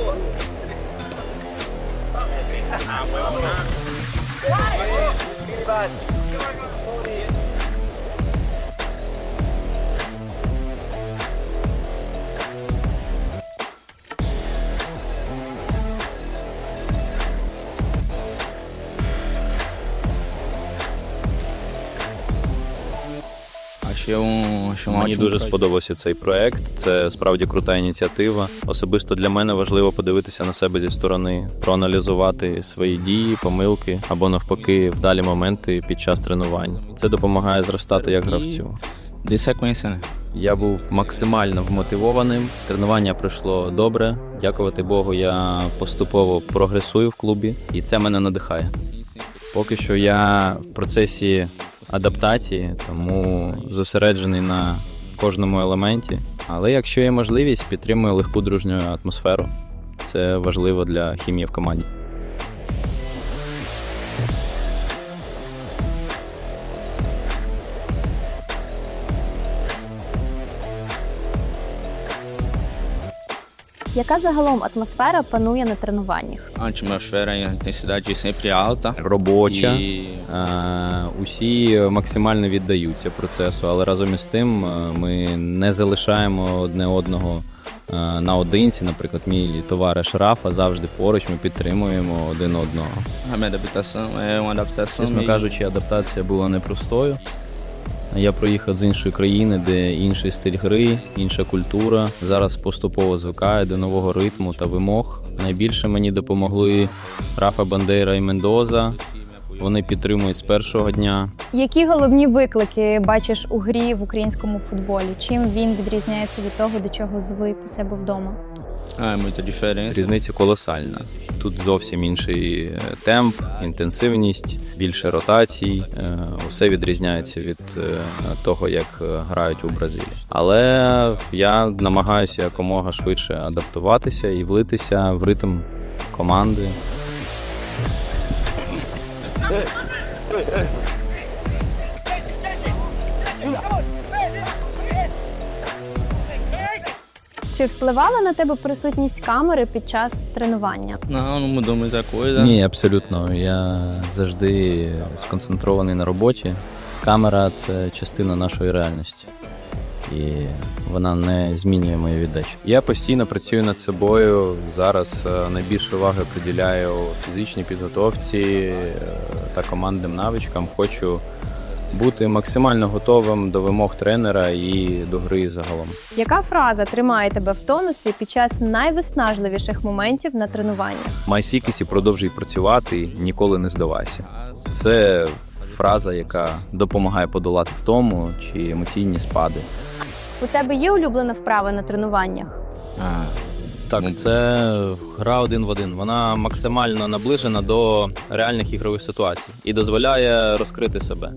Wow. Мені мені дуже сподобався цей проект. Це справді крута ініціатива. Особисто для мене важливо подивитися на себе зі сторони, проаналізувати свої дії, помилки або навпаки вдалі моменти під час тренувань. Це допомагає зростати як гравцю. Я був максимально вмотивованим. Тренування пройшло добре. Дякувати Богу, я поступово прогресую в клубі, і це мене надихає. Поки що я в процесі адаптації, тому зосереджений на кожному елементі. Але якщо є можливість, підтримую легку дружню атмосферу. Це важливо для хімії в команді. Яка загалом атмосфера панує на тренуваннях? A atmosfera a intensidade sempre alta. Робоча. E Е, Усі максимально віддаються процесу, але разом із тим е, ми не залишаємо одне одного е, наодинці. Наприклад, мій товариш Рафа завжди поруч. Ми підтримуємо один одного. a minha adaptação é uma adaptação Чесно meio- кажучи, адаптація була непростою. Я приїхав з іншої країни, де інший стиль гри, інша культура. Зараз поступово звикаю до нового ритму та вимог. Найбільше мені допомогли Рафа Бандейра і Мендоза. Вони підтримують з першого дня. Які головні виклики бачиш у грі в українському футболі? Чим він відрізняється від того, до чого звик у себе вдома? Muita. Різниця колосальна. Тут зовсім інший е, темп, інтенсивність, більше ротацій. Е, Усе відрізняється від е, того, як грають у Бразилії. Але я намагаюся якомога швидше адаптуватися і влитися в ритм команди. Чи впливала на тебе присутність камери під час тренування? Não, não mudou muita coisa. Ні, абсолютно. Я завжди сконцентрований на роботі. Камера це частина нашої реальності. І вона не змінює мою віддачу. Я постійно працюю над собою. Зараз е, найбільше уваги приділяю фізичній підготовці е, та командним навичкам. Хочу бути максимально готовим до вимог тренера і до гри загалом. Яка фраза тримає тебе в тонусі під час найвиснажливіших моментів на тренуваннях? Май стійкість і продовжуй працювати, ніколи не здавайся. Це фраза, яка допомагає подолати втому чи емоційні спади. У тебе є улюблена вправа на тренуваннях? Ah, Так, це гра один в один. Вона максимально наближена до реальних ігрових ситуацій і дозволяє розкрити себе.